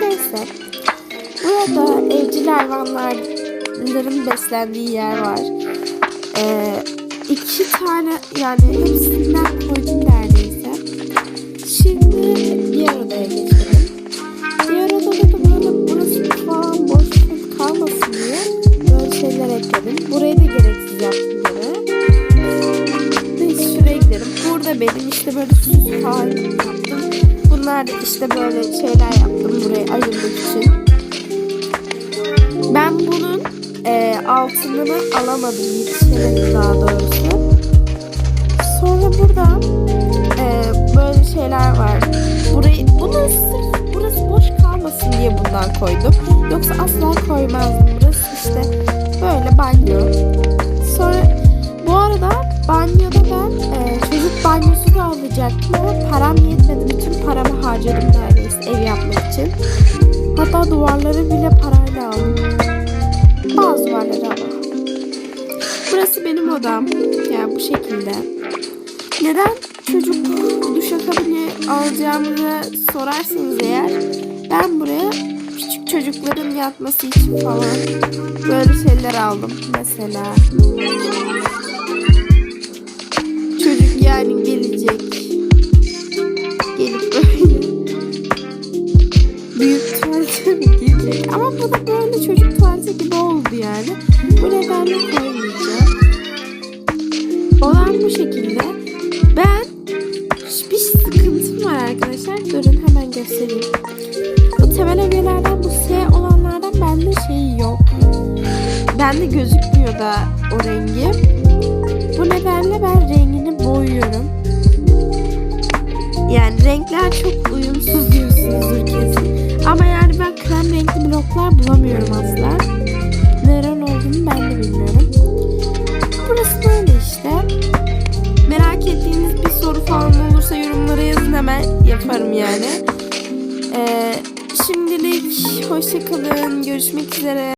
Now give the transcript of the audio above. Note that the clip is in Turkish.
Neyse. Burada evcil hayvanların beslendiği yer var. Ee, iki tane yani hepsinden koydum neredeyse. Şimdi diğer odaya geçelim. Diğer odada da böyle burası falan boş kalmasın diye böyle şeyler ekledim. Burayı da gereksiz yaptım böyle. Neyse şuraya gidelim. Burada benim işte böyle süs falan yaptım. Bunlar işte böyle şeyler yaptım buraya ayırmak için. Ben bunun e, altınını alamadım yetişemedim daha doğrusu. Sonra burada e, böyle şeyler var. Burayı bunu sırf burası boş kalmasın diye bundan koydum. Yoksa asla koymazdım. Alacaktım ama param yetmedi. Bütün paramı harcadım neredeyse ev yapmak için. Hatta duvarları bile parayla aldım. Bazı duvarları ama. Burası benim odam. Yani bu şekilde. Neden çocuk duşakabini alacağımızı sorarsanız eğer ben buraya küçük çocukların yatması için falan böyle şeyler aldım mesela. Yani gelecek. Gelip böyle büyük tuvalete mi girecek? Ama bu da böyle çocuk tuvaleti gibi oldu yani. Bu nedenle koymayacağım. Olan bu şekilde. Ben bir sıkıntım var arkadaşlar. Durun hemen göstereyim. Bu temel ögelerden bu S olanlardan bende şey yok. Bende gözükmüyor da o rengi. Bloklar bulamıyorum asla. Neren olduğunu ben de bilmiyorum. Burası böyle işte. Merak ettiğiniz bir soru falan olursa yorumlara yazın hemen yaparım yani. Ee, şimdilik hoşçakalın. Görüşmek üzere.